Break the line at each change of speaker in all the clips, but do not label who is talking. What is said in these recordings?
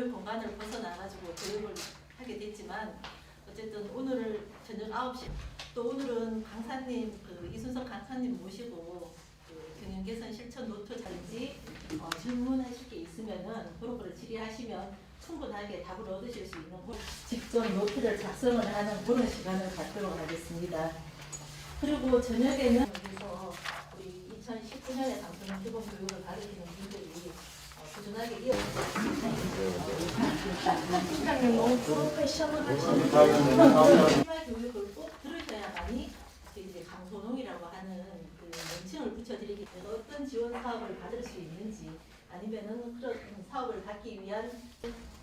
교육 공간을 벗어나가지고 교육을 하게 됐지만 어쨌든 오늘 저녁 9시 또 오늘은 강사님 그 이순석 강사님 모시고 그 경영 개선 실천 노트든지 어, 질문하실 게 있으면은 그런 거를 질의하시면 충분하게 답을 얻으실 수 있는 직접 노트를 작성을 하는 그런 시간을 갖도록 하겠습니다. 그리고 저녁에는 여기서 우리 2019년에 방송한 기본 교육을 가르치는 분들이
팀장님 너무 프로페셔널하시네.
생활 교육을 꼭 들으셔야만이 이제 강소농이라고 하는 그 명칭을 붙여드리기 때문에 어떤 지원 사업을 받을 수 있는지 아니면은 그런 사업을 받기 위한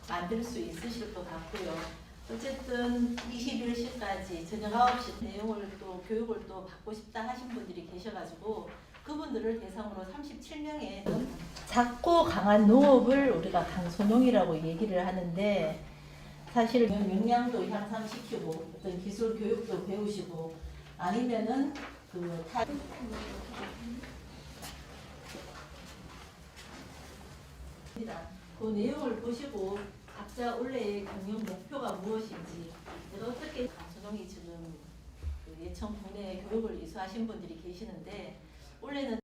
만들 수 있으실 것 같고요. 어쨌든 21시까지 저녁 9시 내용을 또 교육을 또 받고 싶다 하신 분들이 계셔가지고 그분들을 대상으로 37명의 작고 강한 농업을 우리가 강소농이라고 얘기를 하는데 사실 역량도 향상시키고 어떤 기술 교육도 배우시고 아니면은 그 타... 그 내용을 보시고 각자 올해의 경영 목표가 무엇인지 어떻게 강소동이 지금 그 예천 국내 교육을 이수하신 분들이 계시는데 올해는